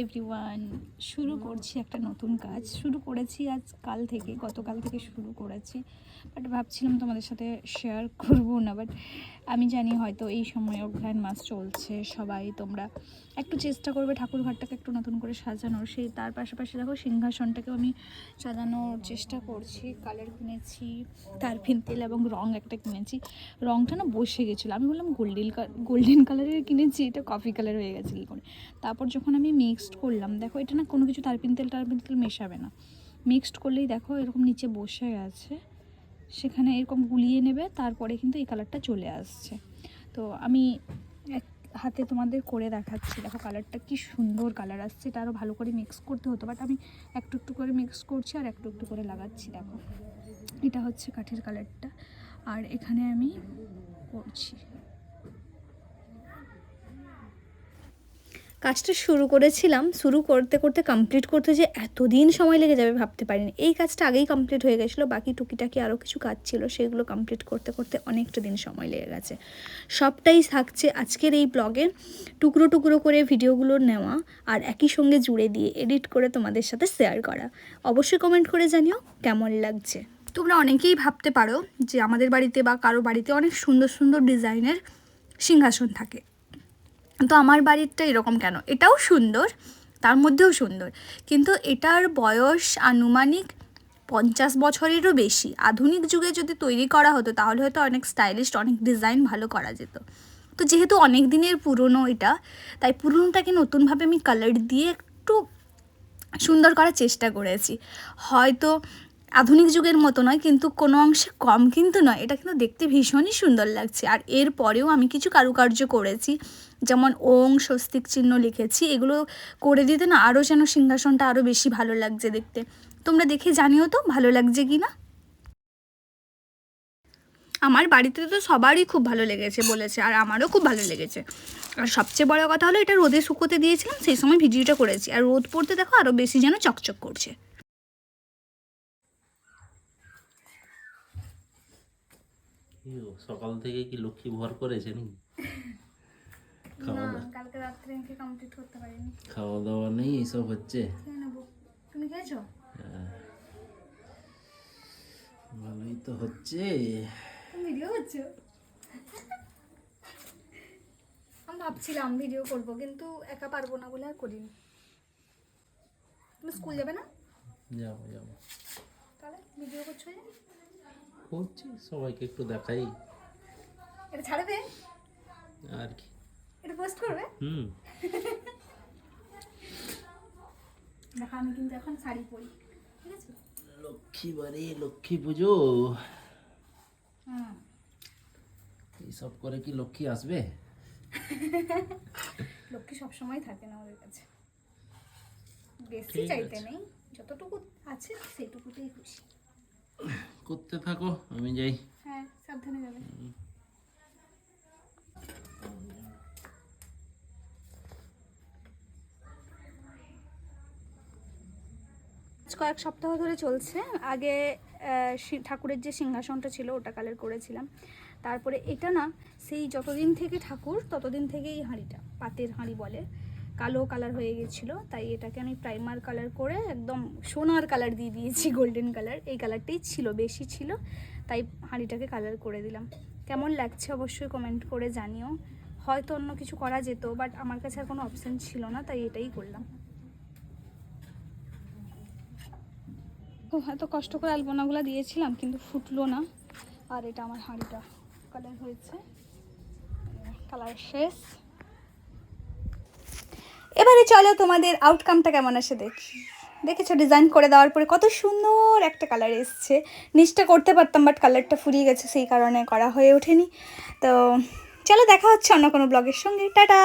Everyone শুরু করছি একটা নতুন কাজ। শুরু করেছি আজ কাল থেকে গতকাল থেকে শুরু করেছি। বাট ভাবছিলাম তোমাদের সাথে শেয়ার করব না। বাট আমি জানি হয়তো এই সময় অগ্রহায়ণ মাস চলছে সবাই তোমরা একটু চেষ্টা করবে ঠাকুর ঘরটাকে একটু নতুন করে সাজানোর। সেই তার পাশাপাশি দেখো সিংহাসনটাকেও আমি সাজানোর চেষ্টা করছি। কালার কিনেছি তার পেন্সিল এবং রং একটা কিনেছি। রংটা না বসে গেছিল। আমি বললাম গোল্ডেন গোল্ডেন কালারের কিনেছি এটা কফি কালার হয়ে গেছে। কী করে তারপর যখন আমি মিক্সড করলাম। দেখো, এটা না কোনো কিছু তারপিন তেল টারপিন তেল মেশাবে না। মিক্সড করলেই দেখো এরকম নিচে বসে গেছে। সেখানে এরকম গুলিয়ে নেবে, তারপরে কিন্তু এই কালারটা চলে আসছে। তো আমি এক হাতে তোমাদের করে দেখাচ্ছি। দেখো কালারটা কি সুন্দর কালার আসছে। এটা আরও ভালো করে মিক্স করতে হতো বাট আমি একটু একটু করে মিক্স করছি আর একটু একটু করে লাগাচ্ছি। দেখো, এটা হচ্ছে কাঠের কালারটা আর এখানে আমি করছি। কাজটা শুরু করেছিলাম, শুরু করতে করতে কমপ্লিট করতে যে এতদিন সময় লেগে যাবে ভাবতে পারিনি। এই কাজটা আগেই কমপ্লিট হয়ে গেছিল, বাকি টুকিটাকি আরও কিছু কাজ ছিল, সেগুলো কমপ্লিট করতে করতে অনেকটা দিন সময় লেগে গেছে। সবটাই থাকছে আজকের এই ব্লগে টুকরো টুকরো করে ভিডিওগুলো নেওয়া আর একই সঙ্গে জুড়ে দিয়ে এডিট করে তোমাদের সাথে শেয়ার করা। অবশ্যই কমেন্ট করে জানিও কেমন লাগছে। তোমরা অনেকেই ভাবতে পারো যে আমাদের বাড়িতে বা কারও বাড়িতে অনেক সুন্দর সুন্দর ডিজাইনের সিংহাসন থাকে। তো আমার বাড়িটা এরকম কেন? এটাও সুন্দর, তার মধ্যেও সুন্দর। কিন্তু এটার বয়স আনুমানিক পঞ্চাশ বছরেরও বেশি। আধুনিক যুগে যদি তৈরি করা হতো, তাহলে হয়তো অনেক স্টাইলিশ, অনেক ডিজাইন ভালো করা যেত। তো যেহেতু অনেক দিনের পুরনো এটা, তাই পুরনোটাকে নতুনভাবে আমি কালার দিয়ে একটু সুন্দর করার চেষ্টা করেছি। হয়তো আধুনিক যুগের মতো নয়, কিন্তু কোনো অংশে কম কিন্তু নয়। এটা কিন্তু দেখতে ভীষণই সুন্দর লাগছে। আর এর পরেও আমি কিছু কারুকার্য করেছি, যেমন ওং, স্বস্তিক চিহ্ন লিখেছি। এগুলো করে দিতে না, আরও যেন সিংহাসনটা আরও বেশি ভালো লাগছে দেখতে। তোমরা দেখে জানিও তো, ভালো লাগছে কি না আমার বাড়িতে তো সবারই খুব ভালো লেগেছে বলেছে, আর আমারও খুব ভালো লেগেছে। আর সবচেয়ে বড় কথা হলো, এটা রোদে শুকোতে দিয়েছিলাম, সেই সময় ভিডিওটা করেছি। আর রোদ পড়তে দেখো, আরও বেশি যেন চকচক করছে কি গো, সকাল থেকে কি লক্ষ্মী ভর করেছে নাকি? খাওয়া দাওয়া। কালকে রাত্রে আমি কমপ্লিট করতে পারিনি। খাওয়া দাওয়া নেই এইসব হচ্ছে। তুমি খেয়েছো? হ্যাঁ। ভালোই তো হচ্ছে। ভিডিও করছ? আমি ভাবছিলাম ভিডিও করব কিন্তু একা পারব না বলে আর করিনি। তুমি স্কুল যাবে না? যাব যাব। তাহলে ভিডিও করছ? করছি সবাইকে একটু দেখাই। এটা ছাড়বে? আর কি। এটা পোস্ট করবে? হুম। দেখো আমি কিন্তু এখন শাড়ি পরি ঠিক আছে? লক্ষ্মী বাড়ি লক্ষ্মী পুজো। এইসব করে কি লক্ষ্মী আসবে? লক্ষ্মী সবসময় থাকে না ওদের কাছে। বেশি চাইতে নেই যতটুকু আছে সেইটুকুতেই খুশি। করতে থাকো আমি যাই। হ্যাঁ সাবধানে যাবে। কয়েক সপ্তাহ ধরে চলছে। আগে আহ, ঠাকুরের যে সিংহাসনটা ছিল ওটা কালের করেছিলাম। তারপরে এটা না সেই যতদিন থেকে ঠাকুর ততদিন থেকেই এই হাঁড়িটা পাতের হাঁড়ি বলে। কালো কালার হয়ে গেছিল, তাই এটাকে আমি প্রাইমার কালার করে একদম সোনার কালার দিয়ে দিয়েছি, গোল্ডেন কালার। এই কালারটাই ছিল, বেশি ছিল, তাই হাঁড়িটাকে কালার করে দিলাম। কেমন লাগছে অবশ্যই কমেন্ট করে জানিও। হয়তো অন্য কিছু করা যেত, বাট আমার কাছে আর কোনো অপশান ছিল না, তাই এটাই করলাম। ও এত কষ্ট করে আলপনাগুলো দিয়েছিলাম, কিন্তু ফুটলো না। আর এটা আমার হাঁড়িটা। কালার হয়েছে। কালার শেষ। এবারে চলো তোমাদের আউটকামটা কেমন আসে দেখি। দেখেছ ডিজাইন করে দেওয়ার পরে কত সুন্দর একটা কালার এসছে। নিচটা করতে পারতাম বাট কালারটা ফুরিয়ে গেছে, সেই কারণে করা হয়ে ওঠেনি। তো চলো দেখা হচ্ছে অন্য কোনো ব্লগের সঙ্গে। টাটা!